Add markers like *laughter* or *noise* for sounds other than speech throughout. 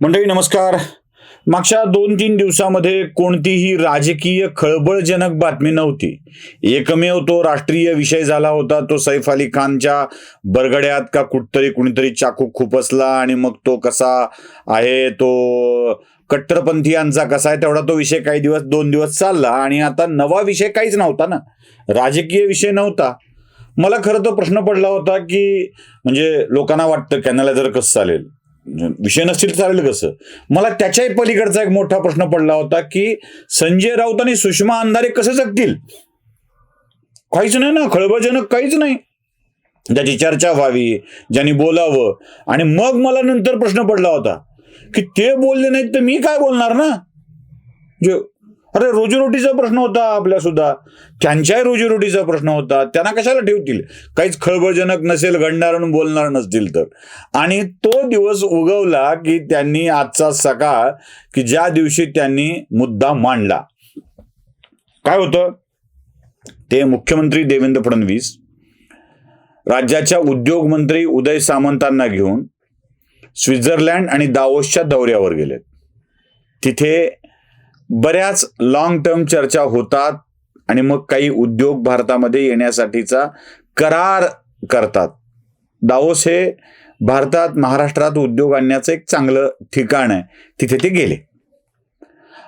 मंडळी नमस्कार. मागच्या दोन तीन दिवसामध्ये कोणतीही राजकीय खळबळजनक बातमी नव्हती. एकमेव तो राष्ट्रीय विषय झाला होता तो सैफ अली खानच्या बरगड्यात का कुठतरी कुणीतरी चाकू खुपसला आणि मग तो कसा आहे तो कट्टरपंथीयांचा कसा आहे तेवढा तो विषय काही दिवस दोन दिवस चालला आणि आता नवा विषय काहीच नव्हता ना. राजकीय विषय नव्हता. मला खरं तर प्रश्न पडला होता की म्हणजे लोकांना वाटतं कॅनला जर कसं चालेल. म्हणजे विषय नसतील चालेल कसं? मला त्याच्याही पलीकडचा एक मोठा प्रश्न पडला होता की संजय राऊत आणि सुषमा अंधारे कसे जगतील? काहीच नाही ना खळबळजनक काहीच नाही. ज्याची चर्चा व्हावी ज्यांनी बोलावं. आणि मग मला नंतर प्रश्न पडला होता की ते बोलले नाहीत तर मी काय बोलणार ना? जे अरे रोजीरोटीचा प्रश्न होता आपल्या सुद्धा त्यांच्याही रोजीरोटीचा प्रश्न होता. त्यांना कशाला ठेवतील? काहीच खळबळजनक नसेल घडणार आणि बोलणार नसतील तर. आणि तो दिवस उगवला की त्यांनी आजचा सकाळ की ज्या दिवशी त्यांनी मुद्दा मांडला. काय होतं? ते मुख्यमंत्री देवेंद्र फडणवीस राज्याच्या उद्योग मंत्री उदय सामंतांना घेऊन स्वित्झर्लंड आणि दावोसच्या दौऱ्यावर गेलेत. तिथे बऱ्याच लॉंग टर्म चर्चा होतात आणि मग काही उद्योग भारतामध्ये येण्यासाठीचा करार करतात. दावोस हे भारतात महाराष्ट्रात उद्योग आणण्याचं एक चांगलं ठिकाण आहे. तिथे ते गेले.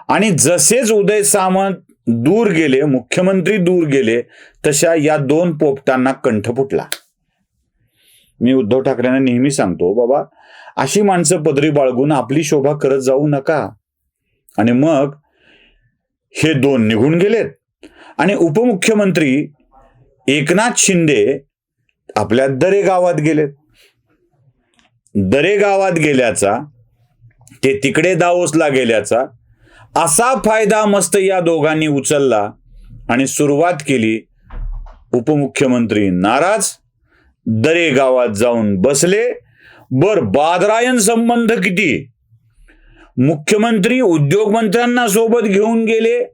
आणि जसेच उदय सामंत दूर गेले मुख्यमंत्री दूर गेले तशा या दोन पोपटांना कंठ फुटला. मी उद्धव ठाकरेंना नेहमी सांगतो बाबा अशी माणसं पदरी बाळगून आपली शोभा करत जाऊ नका. आणि मग हे दोन निघून गेलेत. आणि उपमुख्यमंत्री एकनाथ शिंदे आपल्या दरे गावात गेलेत. दरे गावात गेल्याचा ते तिकडे दावोसला गेल्याचा असा फायदा मस्त या दोघांनी उचलला आणि सुरुवात केली उपमुख्यमंत्री नाराज दरे गावात जाऊन बसले. बर बादरायन संबंध किती? मुख्यमंत्री उद्योगमंत्र्यांना सोबत घेऊन गेले.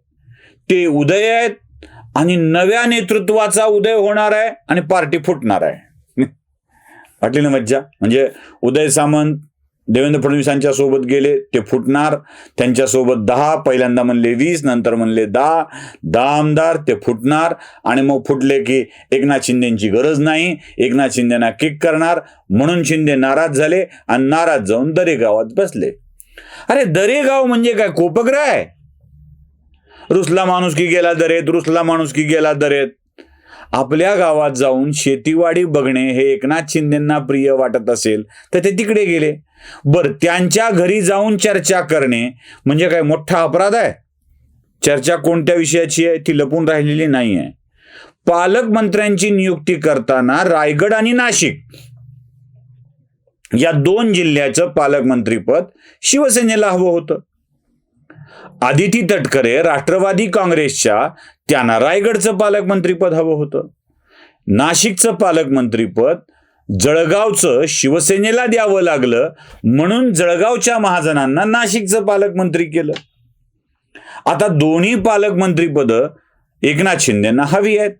ते उदय आहेत आणि नव्या नेतृत्वाचा उदय होणार आहे आणि पार्टी फुटणार आहे. *laughs* वाटली ना मज्जा? म्हणजे उदय सामंत देवेंद्र फडणवीसांच्या सोबत गेले ते फुटणार. त्यांच्यासोबत दहा पहिल्यांदा म्हणले वीस नंतर म्हणले दहा. दहा आमदार ते फुटणार. आणि मग फुटले की एकनाथ शिंदेची गरज नाही. एकनाथ शिंदेना किक करणार. म्हणून शिंदे नाराज झाले आणि नाराज जाऊन दरे गावात बसले. अरे दरेगाव म्हणजे काय? कोपग्रह आहे. रुसला माणूस की गेला दरेत रुसला माणूस की गेला दरेत. आपल्या गावात जाऊन शेतीवाडी बघणे हे एकनाथ शिंदेना प्रिय वाटत असेल तर ते तिकडे गेले. बर त्यांच्या घरी जाऊन चर्चा करणे म्हणजे काय? मोठा अपराध आहे. चर्चा कोणत्या विषयाची आहे? ती लपून राहिलेली नाही आहे पालकमंत्र्यांची नियुक्ती करताना रायगड आणि नाशिक या दोन जिल्ह्याचं पालकमंत्रीपद शिवसेनेला हवं होतं. आदिती तटकरे राष्ट्रवादी काँग्रेसच्या त्यांना रायगडचं पालकमंत्रीपद हवं होतं. नाशिकचं पालकमंत्रीपद जळगावचं शिवसेनेला द्यावं लागलं म्हणून जळगावच्या महाजनांना नाशिकचं पालकमंत्री केलं. आता दोन्ही पालकमंत्रीपद एकनाथ शिंदेना हवी आहेत.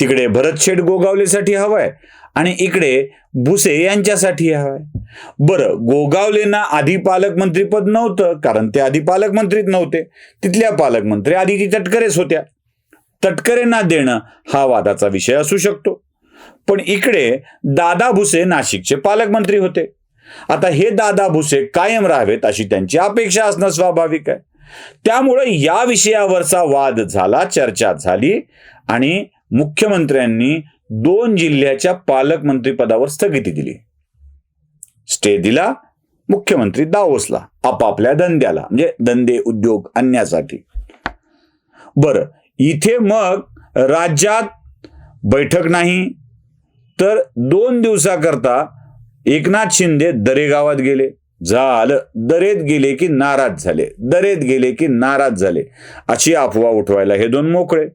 तिकडे भरत शेठ गोगावलेसाठी हवंय. आणि इकडे भुसे यांच्यासाठी हवाय बरं गोगावलेंना आधी पालकमंत्रीपद नव्हतं कारण ते आधी पालकमंत्रीच नव्हते. तिथल्या पालकमंत्री आधी ती तटकरेच होत्या. तटकरेंना देणं हा वादाचा विषय असू शकतो. पण इकडे दादा भुसे नाशिकचे पालकमंत्री होते. आता हे दादा भुसे कायम राहावेत अशी त्यांची अपेक्षा असणं स्वाभाविक आहे. त्यामुळं या विषयावरचा वाद झाला चर्चा झाली आणि मुख्यमंत्र्यांनी दोन जिल्ह्याच्या पालकमंत्रीपदावर स्थगिती दिली. स्टे दिला मुख्यमंत्री दावोसला आपापल्या धंद्याला म्हणजे धंदे उद्योग आणण्यासाठी बरं इथे मग राज्यात बैठक नाही तर दोन दिवसाकरता एकनाथ शिंदे दरे गावात गेले. झालं दरेत गेले की नाराज झाले दरेत गेले की नाराज झाले. अशी अफवा उठवायला हे दोन मोकळे.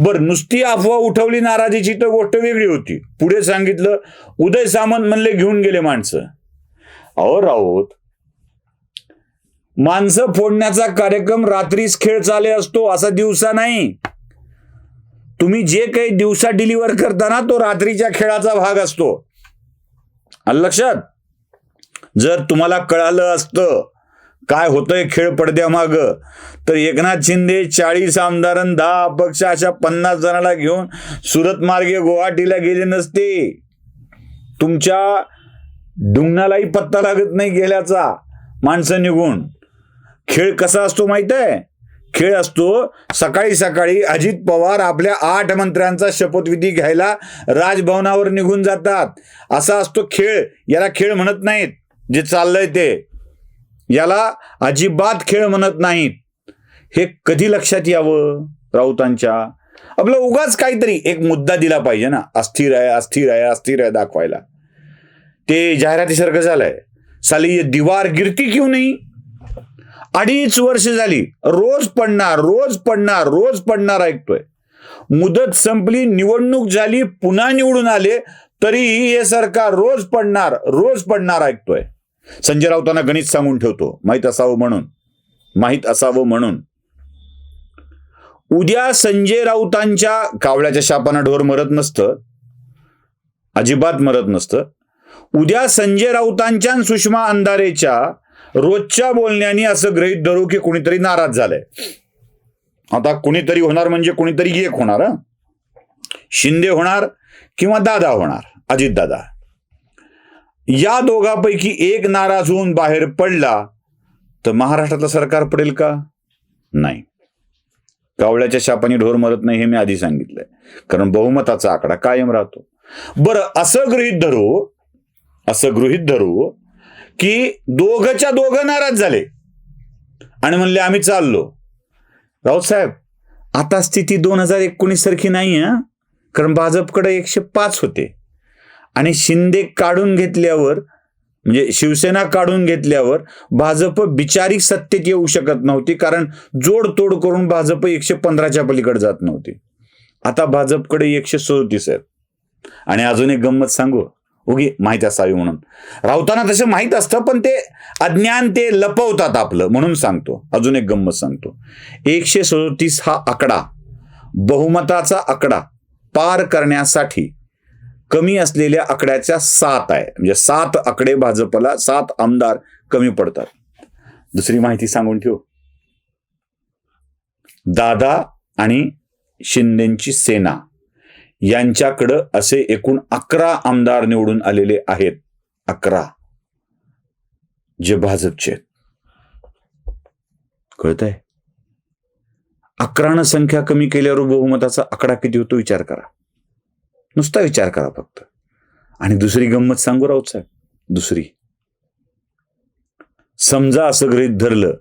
बर नुसती अफवा उठवली नाराजीची तर गोष्ट वेगळी होती. पुढे सांगितलं उदय सामंत म्हणले घेऊन गेले माणसं. अहो राऊत माणसं फोडण्याचा कार्यक्रम रात्रीच खेळ चाले असतो असा दिवसा नाही. तुम्ही जे काही दिवसा डिलिव्हर करता ना तो रात्रीच्या खेळाचा भाग असतो. लक्षात? जर तुम्हाला कळालं असतं काय होतंय खेळ पडद्यामाग? तर एकनाथ शिंदे चाळीस आमदार दहा अपक्ष अशा पन्नास जणाला घेऊन सुरत मार्गे गुवाहाटीला गेले नसते. तुमच्या डुंगणालाही पत्ता लागत नाही गेल्याचा. माणसं निघून. खेळ कसा असतो माहीत आहे खेळ असतो सकाळी सकाळी अजित पवार आपल्या आठ मंत्र्यांचा शपथविधी घ्यायला राजभवनावर निघून जातात. असा असतो खेळ. याला खेळ म्हणत नाहीत. जे चाललंय ते. याला अजिबात खेळ म्हणत नाहीत हे कधी लक्षात यावं? राऊतांच्या. आपलं उगाच काहीतरी एक मुद्दा दिला पाहिजे ना. अस्थिर आहे अस्थिर आहे अस्थिर आहे दाखवायला. ते जाहिरातीसारखं झालंय. साली ये गिरती क्यू नाही अडीच वर्ष झाली. रोज पडणार रोज पडणार रोज पडणार ऐकतोय. मुदत संपली निवडणूक झाली पुन्हा निवडून आले तरीही हे सरकार रोज पडणार रोज पडणार ऐकतोय. संजय राऊतांना गणित सांगून ठेवतो. माहीत असावं म्हणून. माहीत असावं म्हणून. उद्या संजय राऊतांच्या कावळ्याच्या शापानं ढोर मरत नसतं. अजिबात मरत नसतं. उद्या संजय राऊतांच्या सुषमा अंधारेच्या रोजच्या बोलण्याने असं गृहित धरू की कुणीतरी नाराज झालंय. आता कुणीतरी होणार म्हणजे कुणीतरी एक होणार शिंदे होणार किंवा दादा होणार? अजित दादा या दोघांपैकी एक नाराज होऊन बाहेर पडला तर महाराष्ट्रातलं सरकार पडेल का? नाही. कावळ्याच्या शापाने ढोर मरत नाही हे मी आधी सांगितलंय. कारण बहुमताचा आकडा कायम राहतो. बरं असं गृहित धरू असं गृहित धरू की दोघच्या दोघं नाराज झाले. आणि म्हणले आम्ही चाललो. राऊत साहेब आता स्थिती दोन हजार एकोणीस सारखी नाही आहे कारण भाजपकडे एकशे पाच होते. आणि शिंदे काढून घेतल्यावर म्हणजे शिवसेना काढून घेतल्यावर भाजप बिचारिक सत्तेत येऊ शकत नव्हती कारण जोडतोड करून भाजप एकशे पंधराच्या पलीकडे जात नव्हती. आता भाजपकडे एकशे सदोतीस आहेत. आणि अजून एक गंमत सांगू उगी माहीत असावी म्हणून. राऊतांना तसं माहीत असतं पण ते अज्ञान ते लपवतात आपलं म्हणून सांगतो. अजून एक गंमत सांगतो. एकशे सदोतीस हा आकडा बहुमताचा आकडा पार करण्यासाठी कमी असलेल्या आकड्याच्या सात आहे. म्हणजे सात आकडे भाजपला सात आमदार कमी पडतात. दुसरी माहिती सांगून ठेव. दादा आणि शिंदेची सेना यांच्याकडं असे एकूण अकरा आमदार निवडून आलेले आहेत. अकरा. जे भाजपचे आहेत. कळत आहे अकरानं संख्या कमी केल्यावर बहुमताचा आकडा किती होतो? विचार करा. नुसता विचार करा फक्त. आणि दुसरी गंमत सांगू राऊत साहेब. दुसरी. समजा असं गृहित धरलं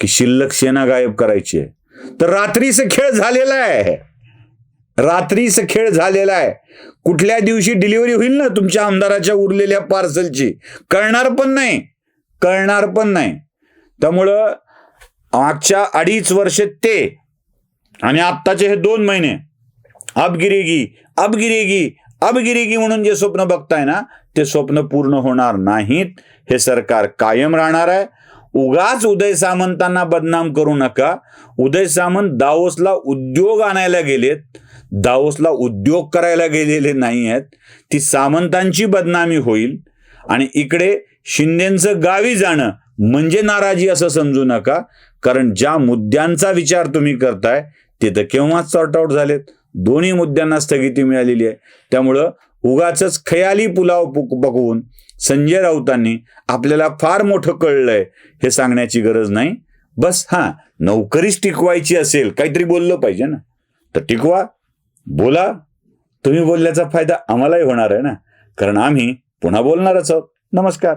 की शिल्लक सेना गायब करायची आहे तर रात्रीच खेळ झालेला आहे. रात्रीच खेळ झालेला आहे. कुठल्या दिवशी डिलिव्हरी होईल ना तुमच्या आमदाराच्या उरलेल्या पार्सलची? कळणार पण नाही. कळणार पण नाही. त्यामुळं मागच्या अडीच वर्ष ते आणि आत्ताचे हे दोन महिने अबगिरेगी अब गिरेगी अब गिरेगी म्हणून जे स्वप्न बघताय ना ते स्वप्न पूर्ण होणार नाहीत. हे सरकार कायम राहणार आहे. उगाच उदय सामंतांना बदनाम करू नका. उदय सामंत दावोसला उद्योग आणायला गेलेत. दावोसला उद्योग करायला गेलेले नाही आहेत ती सामंतांची बदनामी होईल. आणि इकडे शिंदेचं गावी जाणं म्हणजे नाराजी असं समजू नका. कारण ज्या मुद्द्यांचा विचार तुम्ही करताय ते तर केव्हाच सॉर्ट आउट झालेत. दोन्ही मुद्द्यांना स्थगिती मिळालेली आहे. त्यामुळं उगाच खयाली पुलाव पुक- पकवून संजय राऊतांनी आपल्याला फार मोठं कळलंय हे सांगण्याची गरज नाही. बस हा नोकरीच टिकवायची असेल काहीतरी बोललं पाहिजे ना. तर टिकवा बोला. तुम्ही बोलल्याचा फायदा आम्हालाही होणार आहे ना. कारण आम्ही पुन्हा बोलणारच आहोत. नमस्कार.